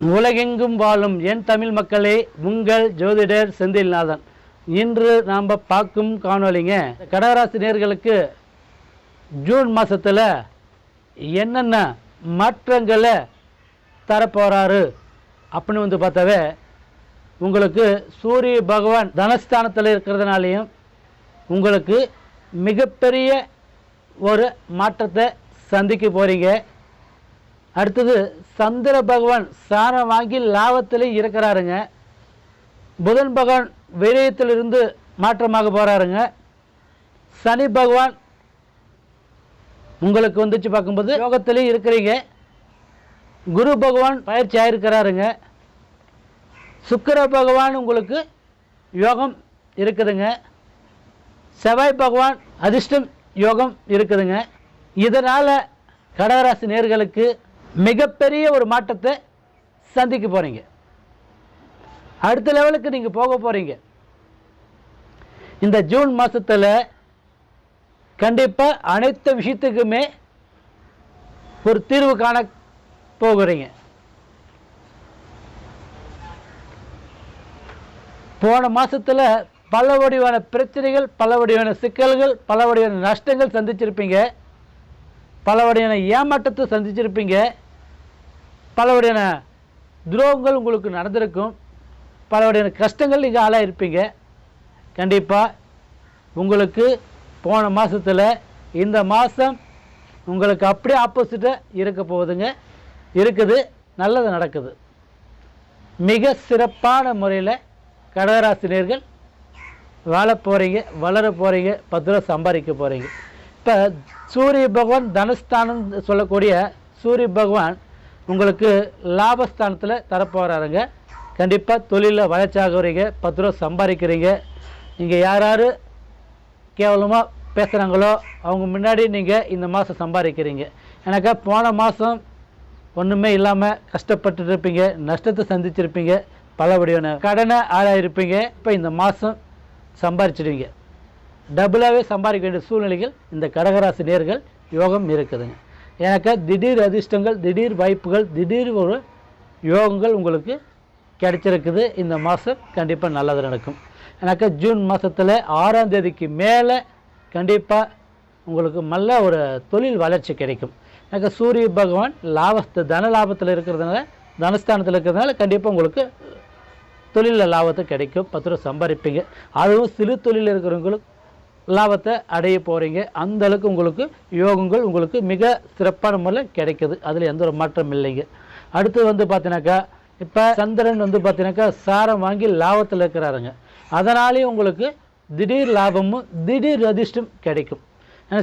உலகெங்கும் வாழும் என் தமிழ் மக்களே உங்கள் ஜோதிடர் செந்தில்நாதன். இன்று நாம் பார்க்கும் காணொலிங்க கடகராசி நேர்களுக்கு ஜூன் மாதத்தில் என்னென்ன மாற்றங்களை தரப்போகிறாரு அப்படின்னு வந்து பார்த்தாவே உங்களுக்கு சூரிய பகவான் தனஸ்தானத்தில் இருக்கிறதுனாலையும் உங்களுக்கு மிகப்பெரிய ஒரு மாற்றத்தை சந்திக்க போகிறீங்க அடுத்தது சந்திர பகவான் சாரம் வாங்கி லாபத்தில் இருக்கிறாருங்க. புதன் பகவான் விரயத்திலிருந்து மாற்றமாக போகிறாருங்க சனி பகவான் உங்களுக்கு வந்துச்சு பார்க்கும்போது யோகத்திலையும் இருக்கிறீங்க. குரு பகவான் பயிற்சி ஆகிருக்கிறாருங்க சுக்கிர பகவான் உங்களுக்கு யோகம் இருக்குதுங்க. செவ்வாய் பகவான் அதிர்ஷ்டம் யோகம் இருக்குதுங்க. இதனால் கடகராசி நேர்களுக்கு மிகப்பெரிய ஒரு மாற்றத்தை சந்திக்க போகிறீங்க அடுத்த லெவலுக்கு நீங்கள் போக போகிறீங்க இந்த ஜூன் மாதத்தில் கண்டிப்பாக அனைத்து விஷயத்துக்குமே ஒரு தீர்வு காண போகிறீங்க. போன மாதத்தில் பல வடிவான பிரச்சனைகள் பல வடிவான சிக்கல்கள் பல வடிவான நஷ்டங்கள் சந்திச்சிருப்பீங்க. பல வடிவான ஏமாற்றத்தை சந்திச்சிருப்பீங்க. பல வகையான துரோகங்கள் உங்களுக்கு நடந்திருக்கும். பல வகையான கஷ்டங்கள் நீங்கள் ஆளாக இருப்பீங்க. கண்டிப்பாக உங்களுக்கு போன மாதத்தில் இந்த மாதம் உங்களுக்கு அப்படியே ஆப்போசிட்டாக இருக்க போகுதுங்க. இருக்குது நல்லது நடக்குது. மிக சிறப்பான முறையில் கடகராசினியர்கள் வாழ போகிறீங்க வளர போகிறீங்க பத்து ரூபா சம்பாதிக்க போகிறீங்க இப்போ சூரிய பகவான் தனஸ்தானம் சொல்லக்கூடிய சூரிய பகவான் உங்களுக்கு லாபஸ்தானத்தில் தரப்போகிறாருங்க கண்டிப்பாக தொழிலில் வளர்ச்சியாகிறீங்க பத்து ரூபா சம்பாதிக்கிறீங்க. நீங்கள் யார் யார் கேவலமாக பேசுகிறாங்களோ அவங்க முன்னாடி நீங்கள் இந்த மாதம் சம்பாதிக்கிறீங்க. எனக்கா போன மாதம் ஒன்றுமே இல்லாமல் கஷ்டப்பட்டு இருப்பீங்க நஷ்டத்தை சந்திச்சிருப்பீங்க பலபடியான கடனை ஆளாயிருப்பீங்க. இப்போ இந்த மாதம் சம்பாரிச்சிடுவீங்க டபுளாகவே சம்பாதிக்க வேண்டிய சூழ்நிலைகள் இந்த கடகராசி நேர்கள் யோகம் இருக்குதுங்க. எனக்கு திடீர் அதிர்ஷ்டங்கள் திடீர் வாய்ப்புகள் திடீர் ஒரு யோகங்கள் உங்களுக்கு கிடைச்சிருக்குது. இந்த மாதம் கண்டிப்பாக நல்லது நடக்கும். எனக்கு ஜூன் மாதத்தில் ஆறாம் தேதிக்கு மேலே கண்டிப்பாக உங்களுக்கு நல்ல ஒரு தொழில் வளர்ச்சி கிடைக்கும். எனக்கு சூரிய பகவான் லாபத்து தன லாபத்தில் இருக்கிறதுனால தனஸ்தானத்தில் இருக்கிறதுனால கண்டிப்பாக உங்களுக்கு தொழிலில் லாபத்தை கிடைக்கும். பத்து ரூபா சம்பாதிப்பீங்க அதுவும் சிறு தொழில் இருக்கிறவங்களுக்கு லாபத்தை அடைய போகிறீங்க அந்த அளவுக்கு உங்களுக்கு யோகங்கள் உங்களுக்கு மிக சிறப்பான முறையில் கிடைக்குது. அதில் எந்த ஒரு மாற்றம் இல்லைங்க. அடுத்து வந்து பார்த்தீங்கன்னாக்கா இப்போ சந்திரன் வந்து பார்த்தீங்கன்னாக்கா சாரம் வாங்கி லாபத்தில் இருக்கிறாருங்க. அதனாலேயும் உங்களுக்கு திடீர் லாபமும் திடீர் அதிர்ஷ்டம் கிடைக்கும்.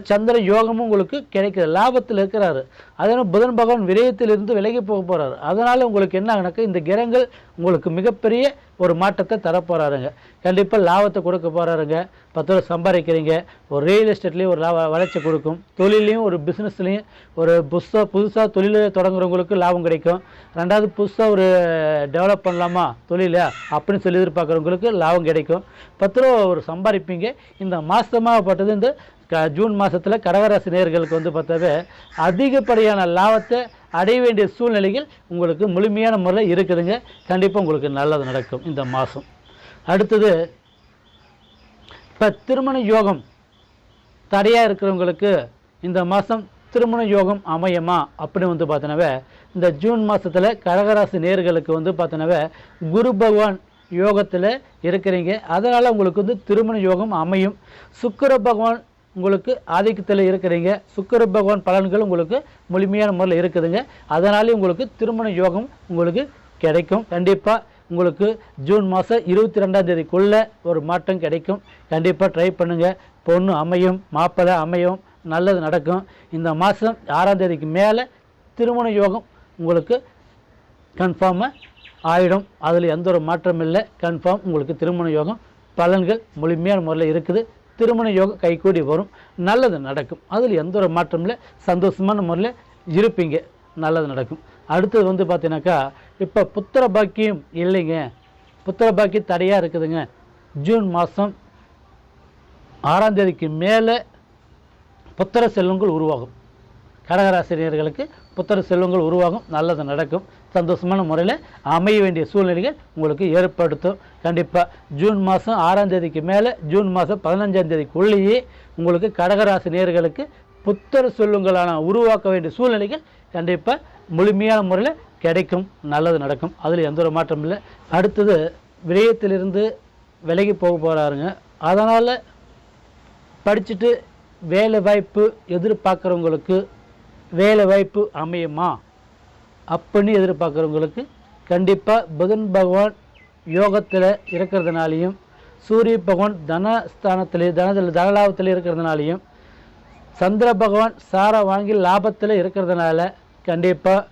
சந்திர யோகமும் உங்களுக்கு கிடைக்குது லாபத்தில் இருக்கிறாரு. அதனால் புதன் பகவான் விரயத்திலிருந்து விலகி போக போகிறாரு அதனால் உங்களுக்கு என்ன ஆகுனாக்கா இந்த கிரகங்கள் உங்களுக்கு மிகப்பெரிய ஒரு மாற்றத்தை தரப்போகிறாருங்க கண்டிப்பாக லாபத்தை கொடுக்க போகிறாருங்க பத்து ரூபா சம்பாதிக்கிறீங்க. ஒரு ரியல் எஸ்டேட்லேயும் ஒரு லாப வளர்ச்சி கொடுக்கும். தொழிலையும் ஒரு பிஸ்னஸ்லேயும் ஒரு புதுசாக புதுசாக தொழில் தொடங்குறவங்களுக்கு லாபம் கிடைக்கும். ரெண்டாவது புதுசாக ஒரு டெவலப் பண்ணலாமா? தொழிலை? அப்படின்னு சொல்லி எதிர்பார்க்குறவங்களுக்கு லாபம் கிடைக்கும். பத்து ரூபா ஒரு சம்பாதிப்பீங்க. இந்த மாதமாகப்பட்டது இந்த க ஜூன் மாதத்தில் கடகராசி நேர்களுக்கு வந்து பார்த்தாவே அதிகப்படியான லாபத்தை அடைய வேண்டிய சூழ்நிலைகள் உங்களுக்கு முழுமையான முறையில் இருக்குதுங்க. கண்டிப்பாக உங்களுக்கு நல்லது நடக்கும் இந்த மாதம் அடுத்தது இப்போ திருமண யோகம் தடையாக இருக்கிறவங்களுக்கு இந்த மாதம் திருமண யோகம் அமையுமா அப்படின்னு வந்து பார்த்தோன்னாவே இந்த ஜூன் மாதத்தில் கடகராசி நேர்களுக்கு வந்து பார்த்தோன்னாவே குரு பகவான் யோகத்தில் இருக்கிறீங்க. அதனால் உங்களுக்கு வந்து திருமண யோகம் அமையும். சுக்கர பகவான் உங்களுக்கு ஆதிக்கத்தில் இருக்கிறீங்க. சுக்கர பகவான் பலன்கள் உங்களுக்கு முழுமையான முறையில் இருக்குதுங்க. அதனாலே உங்களுக்கு திருமண யோகம் உங்களுக்கு கிடைக்கும். கண்டிப்பாக உங்களுக்கு ஜூன் மாதம் இருபத்தி ரெண்டாம் தேதிக்குள்ளே ஒரு மாற்றம் கிடைக்கும். கண்டிப்பாக ட்ரை பண்ணுங்கள் பொண்ணு அமையும் மாப்பிள்ளை அமையும் நல்லது நடக்கும். இந்த மாதம் ஆறாம் தேதிக்கு மேலே திருமண யோகம் உங்களுக்கு கன்ஃபார்மாக ஆயிடும். அதில் எந்த ஒரு மாற்றம் இல்லை. கன்ஃபார்ம் உங்களுக்கு திருமண யோகம் பலன்கள் முழுமையான முறையில் இருக்குது. திருமண யோகம் கைகூடி வரும். நல்லது நடக்கும். அதில் எந்த ஒரு மாற்றம் இல்லை. சந்தோஷமான முறையில் இருப்பீங்க. நல்லது நடக்கும். அடுத்தது வந்து பார்த்தீங்கன்னாக்கா இப்போ புத்திர பாக்கியம் இல்லைங்க. புத்திர பாக்கியம் தடையாக இருக்குதுங்க. ஜூன் மாதம் ஆறாம் தேதிக்கு மேலே புத்திர செல்வங்கள் உருவாகும். கடகராசிரியர்களுக்கு புத்தர் செல்வங்கள் உருவாகும் நல்லது நடக்கும். சந்தோஷமான முறையில் அமைய வேண்டிய சூழ்நிலைகள் உங்களுக்கு ஏற்படுத்தும். கண்டிப்பாக ஜூன் மாதம் ஆறாம் தேதிக்கு மேலே ஜூன் மாதம் பதினஞ்சாம் தேதிக்குள்ளேயே உங்களுக்கு கடகராசி நேர்களுக்கு புத்தர் சொல்லுங்களான உருவாக்க வேண்டிய சூழ்நிலைகள் கண்டிப்பாக முழுமையான முறையில் கிடைக்கும் நல்லது நடக்கும். அதில் எந்த ஒரு மாற்றமும் இல்லை. அடுத்தது விடயத்திலிருந்து விலகி போக போகிறாருங்க அதனால் படிச்சுட்டு வேலை வாய்ப்பு எதிர்பார்க்குறவங்களுக்கு வேலை வாய்ப்பு அமையுமா? அப்படின்னு எதிர்பார்க்குறவங்களுக்கு கண்டிப்பாக புதன் பகவான் யோகத்தில் இருக்கிறதுனாலையும் சூரிய பகவான் தனஸ்தானத்திலே தனத்தில் தனலாபத்தில் இருக்கிறதுனாலையும் சந்திர பகவான் சாரை வாங்கி லாபத்தில் இருக்கிறதுனால கண்டிப்பாக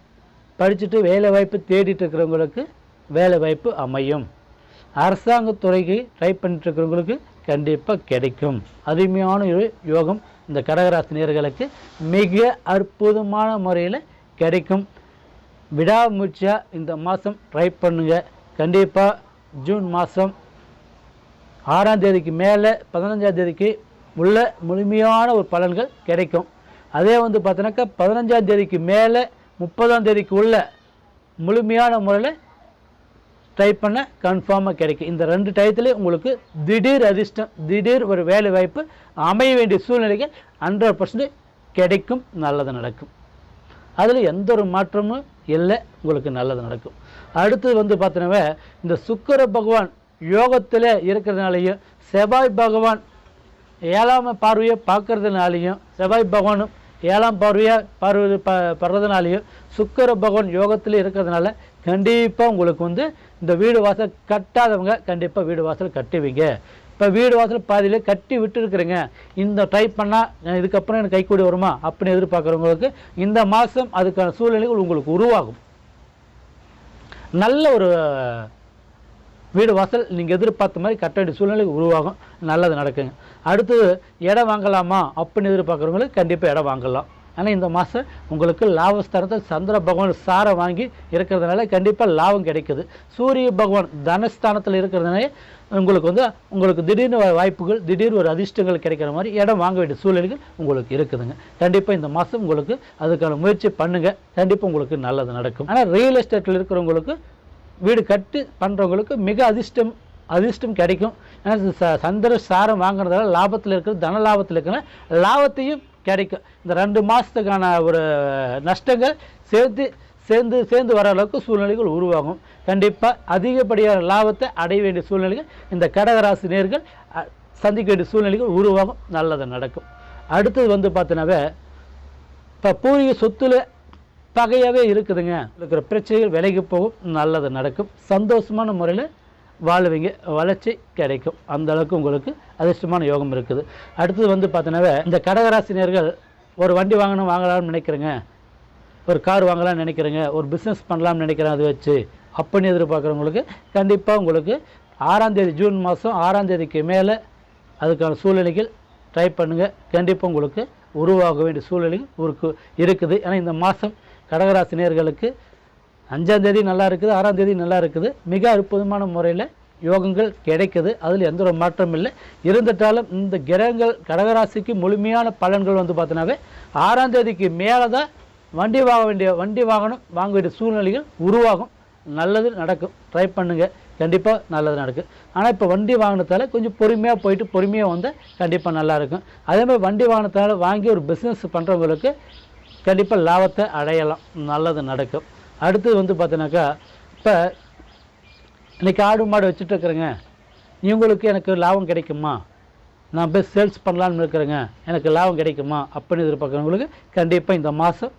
படிச்சுட்டு வேலை வாய்ப்பு தேடிட்டு இருக்கிறவங்களுக்கு வேலை வாய்ப்பு அமையும் அரசாங்கத்துறைக்கு ட்ரை பண்ணிட்டு இருக்கிறவங்களுக்கு கண்டிப்பாக கிடைக்கும். அருமையான ஒரு யோகம் இந்த கடகராசினியர்களுக்கு மிக அற்புதமான முறையில் கிடைக்கும். விடாமுயற்சியாக இந்த மாதம் ட்ரை பண்ணுங்கள் கண்டிப்பாக ஜூன் மாதம் ஆறாம் தேதிக்கு மேலே பதினஞ்சாம் தேதிக்கு உள்ள முழுமையான ஒரு பலன்கள் கிடைக்கும். அதே வந்து பார்த்தோன்னாக்கா பதினஞ்சாம் தேதிக்கு மேலே முப்பதாம் தேதிக்கு உள்ள முழுமையான முறையில் ட்ரை பண்ண கன்ஃபார்மாக கிடைக்கும். இந்த ரெண்டு டயத்துலேயும் உங்களுக்கு திடீர் அதிர்ஷ்டம் திடீர் ஒரு வேலை வாய்ப்பு அமைய வேண்டிய சூழ்நிலைகள் ஹண்ட்ரட் பர்சன்ட் கிடைக்கும் நல்லது நடக்கும். அதில் எந்த ஒரு மாற்றமும் இல்லை உங்களுக்கு நல்லது நடக்கும். அடுத்தது வந்து பார்த்தோன்னாவே இந்த சுக்கிர பகவான் யோகத்தில் இருக்கிறதுனாலையும் செவ்வாய் பகவான் ஏழாம பார்வையை பார்க்கறதுனாலையும் செவ்வாய் பகவானும் ஏழாம் பார்வையாக பார்வது ப படுறதுனாலையும் சுக்கர பகவான் யோகத்தில் இருக்கிறதுனால கண்டிப்பாக உங்களுக்கு வந்து இந்த வீடு வாசல் கட்டாதவங்க கண்டிப்பாக வீடு வாசல் கட்டுவீங்க. இப்போ வீடு வாசல் பாதியிலே கட்டி விட்டுருக்குறீங்க. இந்த ட்ரை பண்ணால் இதுக்கப்புறம் எனக்கு கைக்கூடி வருமா அப்படின்னு எதிர்பார்க்குறவங்களுக்கு இந்த மாதம் அதுக்கான சூழ்நிலைகள் உங்களுக்கு உருவாகும். நல்ல ஒரு வீடு வாசல் நீங்கள் எதிர்பார்த்த மாதிரி கட்ட வேண்டிய சூழ்நிலை உருவாகும். நல்லது நடக்குங்க. அடுத்தது இடம் வாங்கலாமா அப்படின்னு எதிர்பார்க்குறவங்களுக்கு கண்டிப்பாக இடம் வாங்கலாம். ஆனால் இந்த மாதம் உங்களுக்கு லாபஸ்தானத்தில் சந்திர பகவான் சாரை வாங்கி இருக்கிறதுனால கண்டிப்பாக லாபம் கிடைக்குது. சூரிய பகவான் தனஸ்தானத்தில் இருக்கிறதுனால உங்களுக்கு வந்து உங்களுக்கு திடீர்னு வாய்ப்புகள் திடீர் ஒரு அதிர்ஷ்டங்கள் கிடைக்கிற மாதிரி இடம் வாங்க வேண்டிய சூழ்நிலைகள் உங்களுக்கு இருக்குதுங்க. கண்டிப்பாக இந்த மாதம் உங்களுக்கு அதுக்கான முயற்சி பண்ணுங்கள் கண்டிப்பாக உங்களுக்கு நல்லது நடக்கும். ஆனால் ரியல் எஸ்டேட்டில் இருக்கிறவங்களுக்கு வீடு கட்டி பண்ணுறவங்களுக்கு மிக அதிர்ஷ்டம் அதிர்ஷ்டம் கிடைக்கும். ஏன்னா ச- சந்திர சாரம் வாங்குறதால லாபத்தில் இருக்கிற தன லாபத்தில் இருக்கிற லாபத்தையும் கிடைக்கும். இந்த ரெண்டு மாதத்துக்கான ஒரு நஷ்டங்கள் சேர்த்து சேர்ந்து சேர்ந்து வர அளவுக்கு சூழ்நிலைகள் உருவாகும். கண்டிப்பாக அதிகப்படியான லாபத்தை அடைய வேண்டிய சூழ்நிலைகள் இந்த கடகராசி நேர்கள் சந்திக்க வேண்டிய சூழ்நிலைகள் உருவாகும். நல்லது நடக்கும். அடுத்தது வந்து பார்த்தீங்கன்னாவே இப்போ பூர்வீக சொத்துல பகையாகவே இருக்குதுங்க. இருக்கிற பிரச்சனைகள் விலைக்கு போகும். நல்லது நடக்கும். சந்தோஷமான முறையில் வாழ்வீங்க. வளர்ச்சி கிடைக்கும். அந்த அளவுக்கு உங்களுக்கு அதிர்ஷ்டமான யோகம் இருக்குது. அடுத்தது வந்து பார்த்தீங்கன்னாவே இந்த கடகராசினியர்கள் ஒரு வண்டி வாங்கணும் வாங்கலாம்னு நினைக்கிறேங்க. ஒரு கார் வாங்கலாம்னு நினைக்கிறேங்க. ஒரு பிஸ்னஸ் பண்ணலாம்னு நினைக்கிறேன் அதை வச்சு. அப்படின்னு எதிர்பார்க்குறவங்களுக்கு கண்டிப்பாக உங்களுக்கு ஆறாந்தேதி ஜூன் மாதம் ஆறாந்தேதிக்கு மேலே அதுக்கான சூழ்நிலைகள் ட்ரை பண்ணுங்கள் கண்டிப்பாக உங்களுக்கு உருவாக வேண்டிய சூழ்நிலைகள் இருக்கு இருக்குது. ஏன்னா இந்த மாதம் கடகராசினியர்களுக்கு அஞ்சாம் தேதி நல்லா இருக்குது ஆறாம் தேதி நல்லா இருக்குது. மிக அற்புதமான முறையில் யோகங்கள் கிடைக்குது. அதில் எந்த ஒரு மாற்றமும் இல்லை. இருந்துட்டாலும் இந்த கிரகங்கள் கடகராசிக்கு முழுமையான பலன்கள் வந்து பார்த்தீங்கன்னாவே ஆறாம் தேதிக்கு மேலே தான் வண்டி வாங்க வேண்டிய வண்டி வாகனம் வாங்க வேண்டிய சூழ்நிலைகள் உருவாகும். நல்லது நடக்கும். ட்ரை பண்ணுங்கள் கண்டிப்பாக நல்லது நடக்கும். ஆனால் இப்போ வண்டி வாங்கினதால கொஞ்சம் பொறுமையாக போயிட்டு பொறுமையாக வந்தால் கண்டிப்பாக நல்லாயிருக்கும் அதேமாதிரி அதே மாதிரி வண்டி வாங்கினதால வாங்கி ஒரு பிஸ்னஸ் பண்ணுறவங்களுக்கு கண்டிப்பாக லாபத்தை அடையலாம். நல்லது நடக்கும். அடுத்தது வந்து பார்த்தீங்கன்னாக்கா இப்போ இன்றைக்கி ஆடு மாடு வச்சுட்டு இருக்கிறேங்க. இவங்களுக்கு எனக்கு லாபம் கிடைக்குமா? நான் போய் சேல்ஸ் பண்ணலான்னு இருக்கிறேங்க. எனக்கு லாபம் கிடைக்குமா? அப்படின்னு எதிர்பார்க்குறவங்களுக்கு கண்டிப்பாக இந்த மாதம்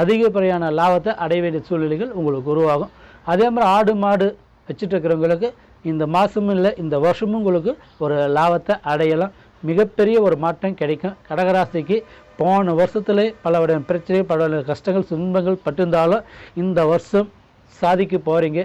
அதிகப்படியான லாபத்தை அடைய வேண்டிய சூழ்நிலைகள் உங்களுக்கு உருவாகும். அதே மாதிரி ஆடு மாடு வச்சுட்டு இருக்கிறவங்களுக்கு இந்த மாதமும் இல்லை இந்த வருஷமும் உங்களுக்கு ஒரு லாபத்தை அடையலாம். மிகப்பெரிய ஒரு மாற்றம் கிடைக்கும். கடகராசிக்கு போன வருஷத்துல பல வகையான பிரச்சனை பல கஷ்டங்கள் துன்பங்கள் பட்டிருந்தாலும் இந்த வருஷம் சாதிக்க போகிறீங்க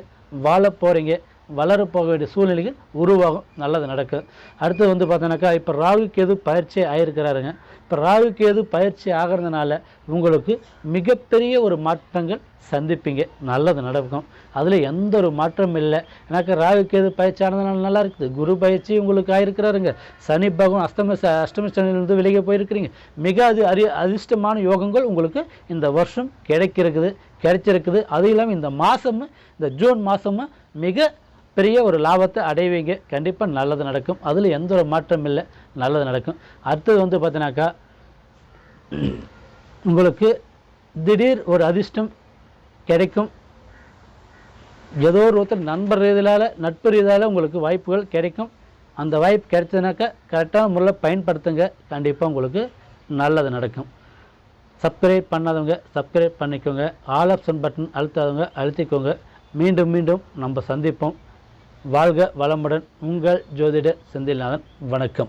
வாழ போகிறீங்க வளர போக வேண்டிய சூழ்நிலைகள் உருவாகும். நல்லது நடக்கும். அடுத்து வந்து பார்த்தோன்னாக்கா இப்போ ராகு கேது பயிற்சி ஆகிருக்கிறாருங்க இப்போ ராகு கேது பயிற்சி ஆகிறதுனால உங்களுக்கு மிகப்பெரிய ஒரு மாற்றங்கள் சந்திப்பீங்க. நல்லது நடக்கும். அதில் எந்த ஒரு மாற்றமும் இல்லை. எனக்கு ராகு கேது பயிற்சி ஆனதுனால நல்லா இருக்குது. குரு பயிற்சி உங்களுக்கு ஆயிருக்கிறாருங்க. சனி பகவான் அஷ்டம அஷ்டமி அஷ்டம சனியிலிருந்து வெளியே போயிருக்கிறீங்க. மிக அது அரி அதிர்ஷ்டமான யோகங்கள் உங்களுக்கு இந்த வருஷம் கிடைக்கிருக்குது கிடைச்சிருக்குது. அதுவும் இல்லாமல் இந்த மாதமும் இந்த ஜூன் மாதமும் மிக பெரிய ஒரு லாபத்தை அடைவீங்க. கண்டிப்பாக நல்லது நடக்கும். அதில் எந்த ஒரு மாற்றம் இல்லை. நல்லது நடக்கும். அடுத்தது வந்து பார்த்தீங்கன்னாக்கா உங்களுக்கு திடீர் ஒரு அதிர்ஷ்டம் கிடைக்கும். ஏதோ ஒரு ஒருத்தர் நண்பர் ரீதியால் நட்பு ரீதியால் உங்களுக்கு வாய்ப்புகள் கிடைக்கும். அந்த வாய்ப்பு கிடைச்சதுனாக்கா கரெக்டான முறையில் பயன்படுத்துங்க. கண்டிப்பாக உங்களுக்கு நல்லது நடக்கும். சப்ஸ்கிரைப் பண்ணாதவங்க சப்ஸ்கிரைப் பண்ணிக்கோங்க. ஆல் ஆப்ஷன் பட்டன் அழுத்தாதவங்க அழுத்திக்கோங்க. மீண்டும் மீண்டும் நம்ம சந்திப்போம். வாழ்க வளமுடன் உங்கள் ஜோதிட செந்தில்நாதன். வணக்கம்.